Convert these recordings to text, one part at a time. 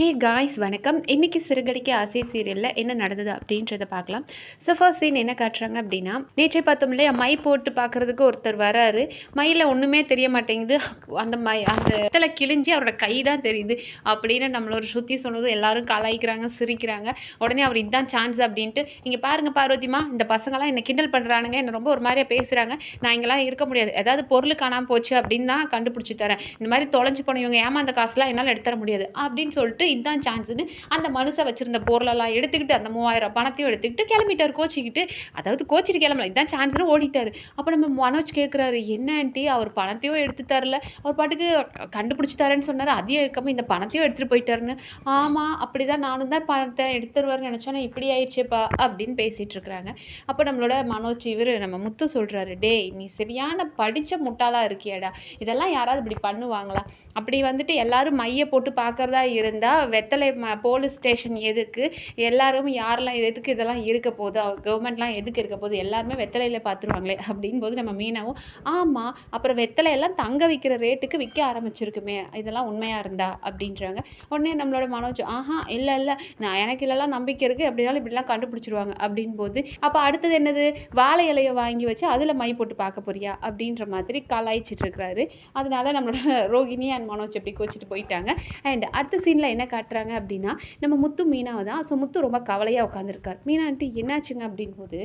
Hey guys வணக்கம். இன்னைக்கு சிறுகடிக்க ஆசை சீரியலில் என்ன நடந்தது அப்படின்றத பார்க்கலாம். ஸோ ஃபர்ஸ்ட் சீன் என்ன காட்டுறாங்க அப்படின்னா நேற்றே பார்த்தோம் இல்லையா மை போட்டு பார்க்கறதுக்கு ஒருத்தர் வராரு. மயில் ஒன்றுமே தெரிய மாட்டேங்குது. அந்த மை அந்த இடத்துல கிழிஞ்சி அவரோட கை தான் தெரியுது. அப்படின்னு நம்மளோட சுற்றி சொன்னது எல்லாரும் கலாய்க்கிறாங்க சிரிக்கிறாங்க. உடனே அவர் இதுதான் சான்ஸ் அப்படின்ட்டு இங்கே பாருங்கள் பார்வதிமா இந்த பசங்களாம் என்னை கிண்டல் பண்ணுறானுங்க என்னை ரொம்ப ஒரு மாதிரியாக பேசுகிறாங்க நான் இங்கெல்லாம் இருக்க முடியாது. ஏதாவது பொருள் காணாமல் போச்சு அப்படின்னு தான் கண்டுபிடிச்சி தரேன். இந்த மாதிரி தொலைஞ்சு போன இவங்க ஏமாந்த காசுலாம் என்னால் எடுத்து தர முடியாது. அப்படின்னு சொல்லிட்டு இதுதான் சான்ஸ்னு அந்த மனுஷன் வச்சுருந்த பொருளெல்லாம் எடுத்துக்கிட்டு அந்த மூவாயிரம் பணத்தையும் எடுத்துக்கிட்டு கிளம்பிட்டார் கோச்சிக்கிட்டு. அதாவது கோச்சிட்டு கிளம்பல இதுதான் சான்ஸ்னு ஓடிட்டார். அப்போ நம்ம மனோஜ் கேட்குறாரு என்னன்ட்டு அவர் பணத்தையும் எடுத்து தரல. அவர் பாட்டுக்கு கண்டுபிடிச்சி தரேன்னு சொன்னார். அதையும் இருக்காமல் இந்த பணத்தையும் எடுத்துகிட்டு போயிட்டாருன்னு. ஆமாம் அப்படி தான் நானும் தான் பணத்தை எடுத்துருவாருன்னு நினச்சோன்னா இப்படி ஆயிடுச்சேப்பா அப்படின்னு பேசிகிட்டு இருக்கிறாங்க. அப்போ நம்மளோட மனோஜ் இவர் நம்ம முத்து சொல்கிறாரு டேய் நீ சரியான படித்த முட்டாளாக இருக்கியடா. இதெல்லாம் யாராவது இப்படி பண்ணுவாங்களா? அப்படி வந்துட்டு எல்லாரும் மைய போட்டு பார்க்குறதா இருந்தால் வெத்தலை ம போலீஸ் ஸ்டேஷன் எதுக்கு? எல்லாரும் யாரெல்லாம் எதுக்கு இதெல்லாம் இருக்க போகுது? கவர்மெண்ட்லாம் எதுக்கு இருக்க போகுது? எல்லாருமே வெத்தலையில் பார்த்துருவாங்களே அப்படின் போது நம்ம மீனாவும் ஆமாம் அப்புறம் வெத்தலை எல்லாம் தங்க விற்கிற ரேட்டுக்கு விற்க ஆரம்பிச்சிருக்குமே. இதெல்லாம் உண்மையாக இருந்தா? அப்படின்றாங்க. உடனே நம்மளோட மனோஜ் ஆஹா இல்லை இல்லை நான் எனக்கு இல்லைலாம் நம்பிக்கை இருக்குது அப்படினாலும் இப்படிலாம் கண்டுபிடிச்சிருவாங்க அப்படின் போது அப்போ அடுத்தது என்னது? வாழை இலையை வாங்கி வச்சு அதில் மை போட்டு பார்க்க போறியா? அப்படின்ற மாதிரி கலாய்ச்சிட்டு இருக்கிறாரு. அதனால நம்மளோட ரோகிணி அண்ட் மனோஜ் எப்படி கோச்சிட்டு போயிட்டாங்க. அண்ட் அடுத்த சீனில் என்ன காட்டுறாங்க அப்படின்னா நம்ம முத்து மீனாவை தான். ஸோ முத்து ரொம்ப கவலையாக உட்காந்துருக்கார் மீனான்ட்டு என்னாச்சுங்க அப்படின்போது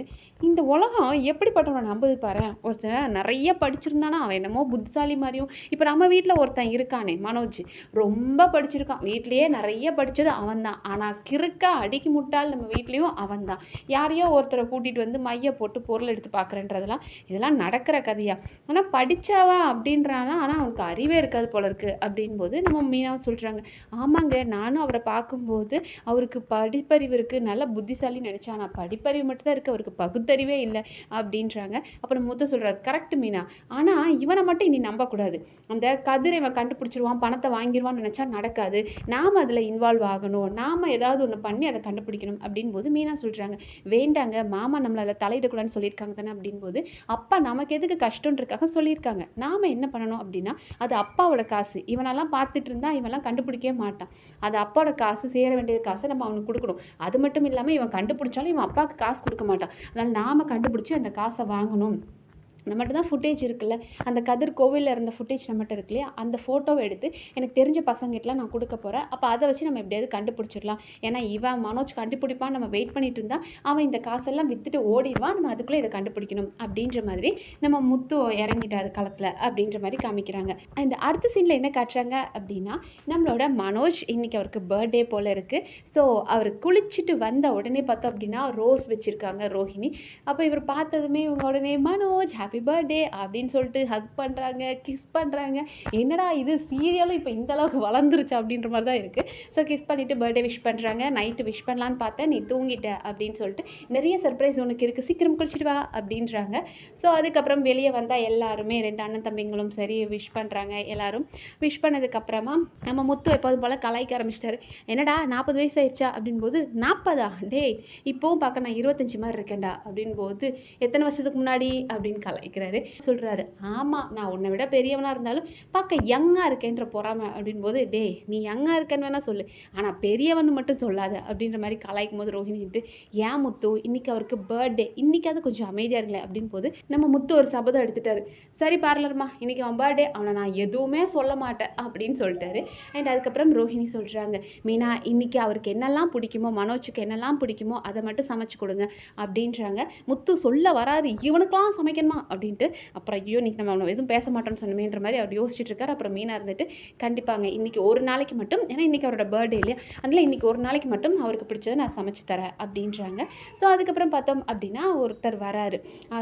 இந்த உலகம் எப்படிப்பட்டவனை நம்புது பாரு. ஒருத்தன் நிறைய படிச்சிருந்தானா அவன் என்னமோ புத்திசாலி மாதிரியும். இப்போ நம்ம வீட்டில் ஒருத்தன் இருக்கானே மனோஜ். ரொம்ப படிச்சிருக்கான். வீட்லேயே நிறைய படித்தது அவன் தான் ஆனால் கிறுக்கா அடிக்கி முட்டால் நம்ம வீட்லேயும் அவன் தான் யாரையோ ஒருத்தரை கூட்டிகிட்டு வந்து மைய போட்டு பொருள் எடுத்து பார்க்குறேன்றதெல்லாம் இதெல்லாம் நடக்கிற கதையா. ஆனால் படித்தவன் அப்படின்றானா ஆனால் அவனுக்கு அறிவே இருக்காது போல இருக்கு. அப்படின்போது நம்ம மீனாவும் சொல்கிறாங்க ஆமாங்க நானும் அவரை பார்க்கும்போது அவருக்கு படிப்பறிவு இருக்குது நல்ல புத்திசாலி நினச்சான் ஆனால் படிப்பறிவு மட்டும்தான் இருக்குது அவருக்கு பகுத்தறிவே இல்லை அப்படின்றாங்க. அப்புறம் மூத்த சொல்கிறார் கரெக்ட் மீனா. ஆனால் இவனை மட்டும் இனி நம்பக்கூடாது. அந்த கதிரை இவன் கண்டுபிடிச்சிருவான் பணத்தை வாங்கிடுவான்னு நினச்சா நடக்காது. நாம் அதில் இன்வால்வ் ஆகணும். நாம் ஏதாவது ஒன்று பண்ணி அதை கண்டுபிடிக்கணும் அப்படின் போது மீனா சொல்கிறாங்க வேண்டாங்க மாமா நம்மளை அதில் தலையிடக்கூடாதுன்னு சொல்லியிருக்காங்க தானே? அப்படின்போது அப்பா நமக்கு எதுக்கு கஷ்டன்றதுக்காக சொல்லியிருக்காங்க. நாம் என்ன பண்ணணும் அப்படின்னா அது அப்பாவோட காசு. இவனெல்லாம் பார்த்துட்டு இருந்தா இவெல்லாம் கண்டுபிடிக்கவே மாட்டான். அது அப்பாவோட காசு சேர வேண்டிய காசை நம்ம அவனுக்கு கொடுக்கணும். அது மட்டும் இல்லாமல் இவன் கண்டுபிடிச்சாலும் இவன் அப்பாவுக்கு காசு கொடுக்க மாட்டான். அதனால் நாம் கண்டுபிடிச்சி அந்த காசை வாங்கணும். நம்மகிட்ட தான் ஃபுட்டேஜ் இருக்குல்ல? அந்த கதிர் கோவிலில் இருந்த ஃபுட்டேஜ் நம்மகிட்ட இருக்கு இல்லையா? அந்த ஃபோட்டோவை எடுத்து எனக்கு தெரிஞ்ச பசங்கிட்டலாம் நான் கொடுக்க போகிறேன் அப்போ அதை வச்சு நம்ம எப்படியாவது கண்டுபிடிச்சிடலாம். ஏன்னா இவன் மனோஜ் கண்டுபிடிப்பான் நம்ம வெயிட் பண்ணிட்டு இருந்தால் அவன் இந்த காசெல்லாம் விற்றுட்டு ஓடிடுவான். நம்ம அதுக்குள்ளே இதை கண்டுபிடிக்கணும் அப்படின்ற மாதிரி நம்ம முத்து இறங்கிட்டாரு களத்தில் அப்படின்ற மாதிரி காமிக்கிறாங்க. இந்த அடுத்த சீனில் என்ன காட்டுறாங்க அப்படின்னா நம்மளோட மனோஜ் இன்னைக்கு அவருக்கு பர்த்டே போல் இருக்குது ஸோ அவர் குளிச்சுட்டு வந்த உடனே பார்த்தோம் அப்படின்னா ரோஸ் வச்சுருக்காங்க ரோஹிணி. அப்போ இவர் பார்த்ததுமே இவங்க உடனே மனோஜ் ஹாப்பி பர்த்டே அப்படின்னு சொல்லிட்டு ஹக் பண்ணுறாங்க கிஸ் பண்ணுறாங்க என்னடா இது சீரியலும் இப்போ இந்தளவுக்கு வளர்ந்துருச்சு அப்படின்ற மாதிரி தான் இருக்குது ஸோ கிஸ் பண்ணிவிட்டு பர்த்டே விஷ் பண்ணுறாங்க நைட்டு விஷ் பண்ணலான்னு பார்த்தேன் நீ தூங்கிட்ட அப்படின்னு சொல்லிட்டு நிறைய சர்ப்ரைஸ் உனக்கு இருக்குது சீக்கிரம் குளிச்சுட்டு வா அப்படின்றாங்க. ஸோ அதுக்கப்புறம் வெளியே வந்தால் எல்லாருமே ரெண்டு அண்ணன் தம்பிங்களும் சரி விஷ் பண்ணுறாங்க எல்லோரும். விஷ் பண்ணதுக்கப்புறமா நம்ம முத்து எப்போதும் போல் கலாய்க்க ஆரம்பிச்சிட்டாரு. என்னடா நாற்பது வயசு ஆயிடுச்சா அப்படின்போது நாற்பதா? டேய் இப்போவும் பார்க்க நான் இருபத்தஞ்சி மாதிரி இருக்கேன்டா அப்படின் போது எத்தனை வருஷத்துக்கு முன்னாடி அப்படின்னு கலை கலாய்க்கிறாரு சொல்கிறாரு ஆமாம் நான் உன்னை விட பெரியவனாக இருந்தாலும் பார்க்க யங்காக இருக்கேன்ற பொறாமை. அப்படின் போது டேய் நீ யங்காக இருக்கேன்னு வேணால் சொல்லு. ஆனால் பெரியவன் மட்டும் சொல்லாத. அப்படின்ற மாதிரி கலாய்க்கும் போது ரோஹிணிட்டு ஏன் முத்து இன்னைக்கு அவருக்கு பர்த்டே இன்னைக்காவது கொஞ்சம் அமைதியாக இருங்களேன். அப்படின்னு போது நம்ம முத்து ஒரு சபதம் எடுத்துட்டாரு. சரி பார்லர்மா இன்றைக்கி அவன் பர்த்டே அவனை நான் எதுவுமே சொல்ல மாட்டேன். அப்படின்னு சொல்லிட்டாரு. அண்ட் அதுக்கப்புறம் ரோஹிணி சொல்கிறாங்க மீனா இன்னைக்கு அவருக்கு என்னெல்லாம் பிடிக்குமோ மனோஜுக்கு என்னெல்லாம் பிடிக்குமோ அதை மட்டும் சமைச்சு கொடுங்க. அப்படின்றாங்க. முத்து சொல்ல வராது இவனுக்கெல்லாம் சமைக்கணுமா? அப்படின்ட்டு அப்புறம் ஐயோ இன்னைக்கு நம்ம அவனை எதுவும் பேச மாட்டோம்னு சொன்னமேன்ற மாதிரி அவர் யோசிச்சுட்டு இருக்காரு. அப்புறம் மீனாக இருந்துட்டு கண்டிப்பாங்க இன்றைக்கி ஒரு நாளைக்கு மட்டும் ஏன்னா இன்றைக்கி அவரோட பர்த்டே இல்லையா? அதனால் இன்னைக்கு ஒரு நாளைக்கு மட்டும் அவருக்கு பிடிச்சதை நான் சமைச்சு தரேன் அப்படின்றாங்க. ஸோ அதுக்கப்புறம் பார்த்தோம் அப்படின்னா ஒருத்தர் வராரு.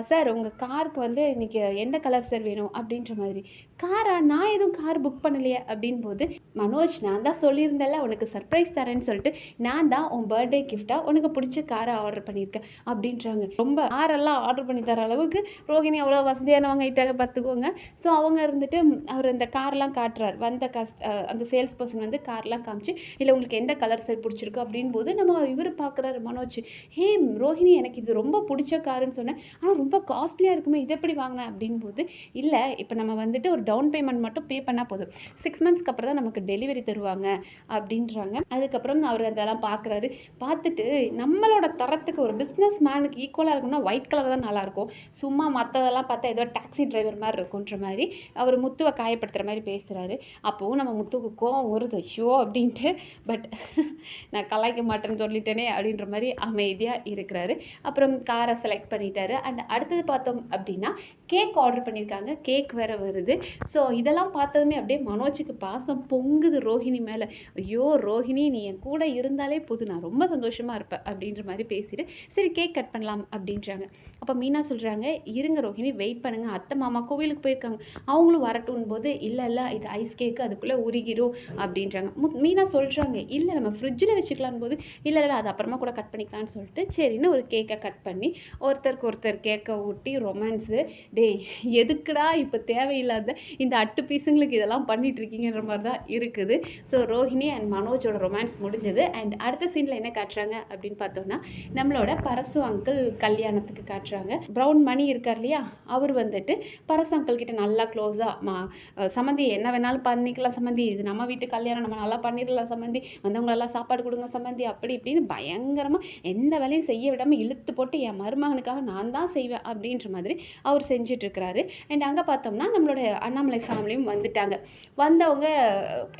சார் உங்கள் காருக்கு வந்து இன்றைக்கி எந்த கலர் சார் வேணும்? அப்படின்ற மாதிரி. காரா? நான் எதுவும் கார் புக் பண்ணலையே. அப்படின் போது மனோஜ் நான் தான் சொல்லியிருந்தேன்ல உனக்கு சர்ப்ரைஸ் தரேன்னு சொல்லிட்டு நான் தான் உன் பர்த்டே கிஃப்டாக உனக்கு பிடிச்ச காரை ஆர்டர் பண்ணியிருக்கேன். அப்படின்றாங்க. ரொம்ப காரெல்லாம் ஆர்டர் பண்ணி தர அளவுக்கு ரோஹினி ரோஹிணி அவ்வளோ வசதியானவங்க ஆயிட்டாங்க பார்த்துக்கோங்க ஸோ அவங்க இருந்துட்டு அவர் அந்த கார்லாம் காட்டுறாரு. வந்த கஸ்ட் அந்த சேல்ஸ் பர்சன் வந்து கார்லாம் காமிச்சு இல்லை உங்களுக்கு எந்த கலர் சார் பிடிச்சிருக்கு? அப்படின் போது நம்ம இவர் பார்க்குறாரு மனோஜ். ஹே ரோஹிணி எனக்கு இது ரொம்ப பிடிச்ச காருன்னு சொன்னேன். ஆனால் ரொம்ப காஸ்ட்லியாக இருக்குமே இது எப்படி வாங்கினேன் அப்படின் போது இல்லை இப்போ நம்ம வந்துட்டு ஒரு டவுன் பேமெண்ட் மட்டும் பே பண்ணால் போதும். சிக்ஸ் மந்த்ஸ்க்கு அப்புறம் தான் நமக்கு டெலிவரி தருவாங்க. அப்படின்றாங்க. அதுக்கப்புறம் அவர் அதெல்லாம் பார்க்குறாரு பார்த்துட்டு நம்மளோட தரத்துக்கு ஒரு பிஸ்னஸ் மேனுக்கு ஈக்குவலாக இருக்கும்னா ஒயிட் கலர் தான் நல்லாயிருக்கும் சும்மா மற்ற மற்றதெல்லாம் பார்த்தா ஏதோ டாக்ஸி டிரைவர் மாதிரி இருக்குன்ற மாதிரி அவர் முத்துவை காயப்படுத்துகிற மாதிரி பேசுகிறாரு அப்போவும் நம்ம முத்துக்கு கோவம் வருது ஐயோ அப்படின்ட்டு. பட் நான் கலாய்க்க மாட்டேன்னு சொல்லிட்டேனே அப்படின்ற மாதிரி அமைதியாக இருக்கிறாரு. அப்புறம் காரை செலக்ட் பண்ணிட்டாரு. அண்ட் அடுத்தது பார்த்தோம் அப்படின்னா கேக் ஆர்டர் பண்ணியிருக்காங்க. கேக் வேறு வருது. ஸோ இதெல்லாம் பார்த்ததுமே அப்படியே மனோஜுக்கு பாசம் பொங்குது ரோஹிணி மேலே. ஐயோ ரோஹிணி நீ என் கூட இருந்தாலே போதும் நான் ரொம்ப சந்தோஷமாக இருப்பேன் அப்படின்ற மாதிரி பேசிட்டு சரி கேக் கட் பண்ணலாம் அப்படின்றாங்க. அப்போ மீனா சொல்கிறாங்க இருங்க ரோஹிணி வெயிட் பண்ணுங்கள் அத்தை மாமா கோவிலுக்கு போயிருக்காங்க. அவங்களும் வரட்டும் போது இல்லை இல்லை இது ஐஸ் கேக்கு அதுக்குள்ளே உருகிரும் அப்படின்றாங்க. மு மீனா சொல்கிறாங்க இல்லை நம்ம ஃப்ரிட்ஜில் வச்சுக்கலான் போது இல்லை இல்லை அது அப்புறமா கூட கட் பண்ணிக்கலாம்னு சொல்லிட்டு சரின்னு ஒரு கேக்கை கட் பண்ணி ஒருத்தருக்கு ஒருத்தர் கேக்கை ஊட்டி ரொமான்ஸு டேய் எதுக்குடா இப்போ தேவையில்லாத இந்த அட்டு பீஸுங்களுக்கு இதெல்லாம் பண்ணிட்டு இருக்கீங்கன்ற மாதிரி தான் இருக்குது. ஸோ ரோஹிணி அண்ட் மனோஜோட ரொமான்ஸ் முடிஞ்சது. அண்ட் அடுத்த சீனில் என்ன காட்டுறாங்க? அப்படின்னு பார்த்தோம்னா நம்மளோட பரசு அங்கிள் கல்யாணத்துக்கு காட்டுறாங்க. ப்ரௌன் மணி இருக்கார் இல்லையா? அவர் வந்துட்டு பரசு கிட்ட நல்லா க்ளோஸாக மா சம்மந்தி என்ன வேணாலும் பண்ணிக்கலாம் சம்மந்தி இது நம்ம வீட்டு கல்யாணம் நம்ம நல்லா பண்ணிடலாம் சம்மந்தி வந்தவங்களெல்லாம் சாப்பாடு கொடுங்க சம்மந்தி அப்படி இப்படின்னு பயங்கரமாக எந்த வேலையும் செய்ய விடாமல் இழுத்து போட்டு என் மருமகனுக்காக நான் தான் செய்வேன் அப்படின்ற மாதிரி அவர் செஞ்சிட்ருக்கிறாரு. அண்ட் அங்கே பார்த்தோம்னா நம்மளோட அண்ணாமலை ஃபேமிலியும் வந்துட்டாங்க. வந்தவங்க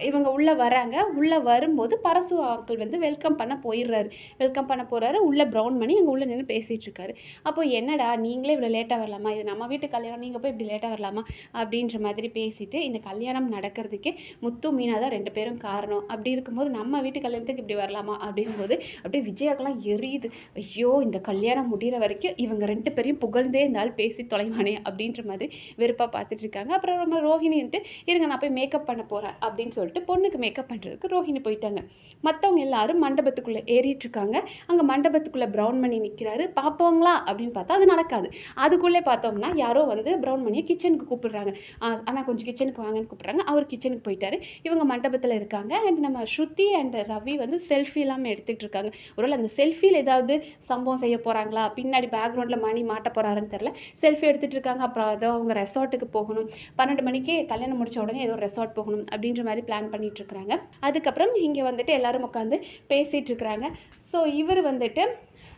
இவங்க உள்ளே வராங்க. உள்ளே வரும்போது பரசு அங்கிள் வந்து வெல்கம் பண்ண போயிடுறாரு. வெல்கம் பண்ண போகிறாரு உள்ளே ப்ரௌன் பண்ணி அங்கே உள்ளே நின்று பேசிகிட்ருக்காரு அப்போ என்னடா நீங்களே இவ்வளோ லேட்டாக வரலாமா? இது நம்ம வீட்டு கல்யாணம் நீங்கள் போய் இப்படி லேட்டாக வரலாமா? அப்படின்ற மாதிரி பேசிட்டு இந்த கல்யாணம் நடக்கிறதுக்கே முத்து மீனா தான் ரெண்டு பேரும் காரணம். அப்படி இருக்கும்போது நம்ம வீட்டு கல்யாணத்துக்கு இப்படி வரலாமா? அப்படிங்கும்போது அப்படியே விஜயாக்கெல்லாம் எரியுது. ஐயோ இந்த கல்யாணம் முடிகிற வரைக்கும் இவங்க ரெண்டு பேரையும் புகழ்ந்தே இருந்தாலும் பேசி தொலைவானே அப்படின்ற மாதிரி வெறுப்பாக பார்த்துட்டு இருக்காங்க. அப்புறம் நம்ம ரோஹிணின்ட்டு இருங்க நான் போய் மேக்கப் பண்ண போகிறேன் அப்படின்னு சொல்லிட்டு பொண்ணுக்கு மேக்கப் பண்ணுறதுக்கு ரோஹிணி போயிட்டாங்க. மற்றவங்க எல்லாரும் மண்டபத்துக்குள்ளே ஏறிட்டு இருக்காங்க. அங்கே மண்டபத்துக்குள்ளே ப்ரௌன் பண்ணி நிற்கிறாரு பார்ப்போங்களா? அப்படின்னு பார்த்தா அது நடக்காது. அதுக்குள்ளே பார்த்தோம்னா யாரோ வந்து ப்ரௌன் மணியை கிச்சனுக்கு கூப்பிடுறாங்க. ஆனால் கொஞ்சம் கிச்சனுக்கு வாங்கன்னு கூப்பிட்றாங்க. அவர் கிச்சனுக்கு போயிட்டாரு. இவங்க மண்டபத்தில் இருக்காங்க. அண்ட் நம்ம ஸ்ருதி அண்ட் ரவி வந்து செல்ஃபி இல்லாமல் எடுத்துகிட்டு இருக்காங்க. ஒருவேளை அந்த செல்ஃபியில் ஏதாவது சம்பவம் செய்ய போகிறாங்களா பின்னாடி பேக்ரவுண்டில் மணி மாட்ட போகிறாருன்னு தெரில செல்ஃபி எடுத்துகிட்டு இருக்காங்க. அப்புறம் ஏதோ அவங்க ரெசார்ட்டுக்கு போகணும். பன்னெண்டு மணிக்கு கல்யாணம் முடிச்ச உடனே ஏதோ ரெசார்ட் போகணும் அப்படின்ற மாதிரி பிளான் பண்ணிட்டு இருக்காங்க அதுக்கப்புறம் இங்கே வந்துட்டு எல்லாரும் உட்காந்து பேசிகிட்டு இருக்கிறாங்க. ஸோ இவர் வந்துட்டு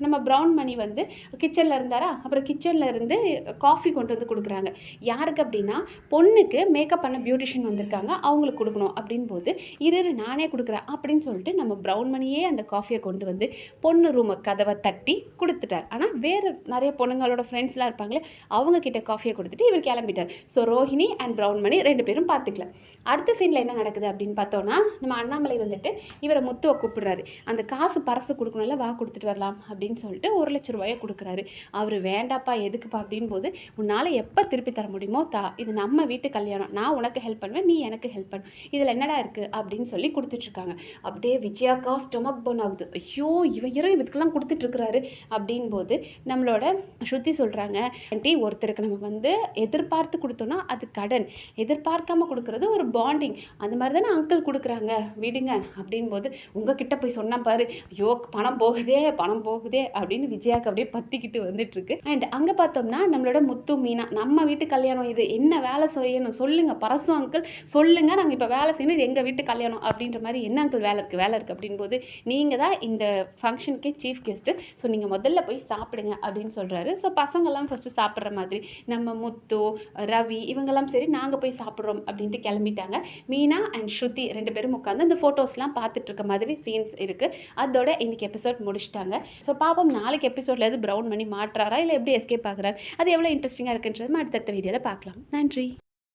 நம்ம ப்ரௌன் மணி வந்து கிச்சனில் இருந்தாரா? அப்புறம் கிச்சனில் இருந்து காஃபி கொண்டு வந்து கொடுக்குறாங்க. யாருக்கு அப்படின்னா பொண்ணுக்கு மேக்கப் பண்ண பியூட்டிஷியன் வந்திருக்காங்க அவங்களுக்கு கொடுக்கணும். அப்படின் போது இரு நானே கொடுக்குறேன். அப்படின்னு சொல்லிட்டு நம்ம ப்ரௌன் மணியே அந்த காஃபியை கொண்டு வந்து பொண்ணு ரூமை கதவை தட்டி கொடுத்துட்டார். ஆனால் வேறு நிறைய பொண்ணுங்களோட ஃப்ரெண்ட்ஸ்லாம் இருப்பாங்களே அவங்க கிட்ட காஃபியை கொடுத்துட்டு இவர் கிளம்பிட்டார். So Rohini and Brown Mani ரெண்டு பேரும் பார்த்துக்கல. அடுத்த சீனில் என்ன நடக்குது அப்படின்னு பார்த்தோன்னா நம்ம அண்ணாமலை வந்துட்டு இவரை முத்துவை கூப்பிடுறாரு. அந்த காசு பரசு கொடுக்கணும்ல வா கொடுத்துட்டு வரலாம் அப்படின்னு அப்படின்னு சொல்லிட்டு ஒரு லட்ச ரூபாயை கொடுக்குறாரு. அவர் வேண்டாப்பா எதுக்குப்பா அப்படின் போது உன்னால் எப்போ திருப்பி தர முடியுமோ தா இது நம்ம வீட்டு கல்யாணம். நான் உனக்கு ஹெல்ப் பண்ணுவேன் நீ எனக்கு ஹெல்ப் பண்ணு. இதில் என்னடா இருக்குது அப்படின்னு சொல்லி கொடுத்துட்ருக்காங்க. அப்படியே விஜயாக்கா ஸ்டொமக் பர்ன் ஆகுது. ஐயோ இவையரும் இதுக்கெல்லாம் கொடுத்துட்ருக்குறாரு. அப்படின்போது நம்மளோட ஸ்ருதி சொல்கிறாங்க ஆண்டி ஒருத்தருக்கு நம்ம வந்து எதிர்பார்த்து கொடுத்தோன்னா அது கடன். எதிர்பார்க்காம கொடுக்குறது ஒரு பாண்டிங் அந்த மாதிரி தானே அங்கிள் கொடுக்குறாங்க. விடுங்க. அப்படின் போது உங்ககிட்ட போய் சொன்னால் பாரு. ஐயோ பணம் போகுதே பணம் போகுதே அப்படின்னு விஜயாக்கு அப்படியே பத்திக்கிட்டு வந்துட்டு இருக்கு அண்ட் அங்க பார்த்தோம்னா நம்மளோட முத்து மீனா நம்ம வீட்டு கல்யாணம். இது என்ன வேலை செய்யணும்? சொல்லுங்க பரசு அங்கிள் சொல்லுங்க நாங்கள் இப்போ வேலை செய்யணும். இது எங்கள் வீட்டு கல்யாணம் அப்படின்ற மாதிரி என்ன அங்கிள் வேலை இருக்குது வேலை இருக்கு அப்படின் போது தான் இந்த ஃபங்க்ஷனுக்கே சீஃப் கெஸ்ட்டு ஸோ நீங்கள் முதல்ல போய் சாப்பிடுங்க அப்படின்னு சொல்கிறாரு ஸோ பசங்கள்லாம் ஃபஸ்ட்டு சாப்பிட்ற மாதிரி நம்ம முத்து ரவி இவங்கெல்லாம் சரி நாங்கள் போய் சாப்பிட்றோம் அப்படின்ட்டு கிளம்பிட்டாங்க. மீனா அண்ட் ஸ்ருதி ரெண்டு பேரும் உட்காந்து அந்த ஃபோட்டோஸ்லாம் பார்த்துட்டு இருக்க மாதிரி சீன்ஸ் இருக்குது அதோட இன்னைக்கு எபிசோட் முடிச்சிட்டாங்க. ஸோ பாவம் நாளைக்கு எபிசோட்ல எது ப்ரௌன் பண்ணி மாட்டுறாரா? இல்லை எப்படி எஸ்கேப் ஆகுறாரு? அது எவ்வளோ இன்ட்ரெஸ்டிங்காக இருக்குன்றது அடுத்தடுத்த வீடியோவில் பார்க்கலாம். நன்றி.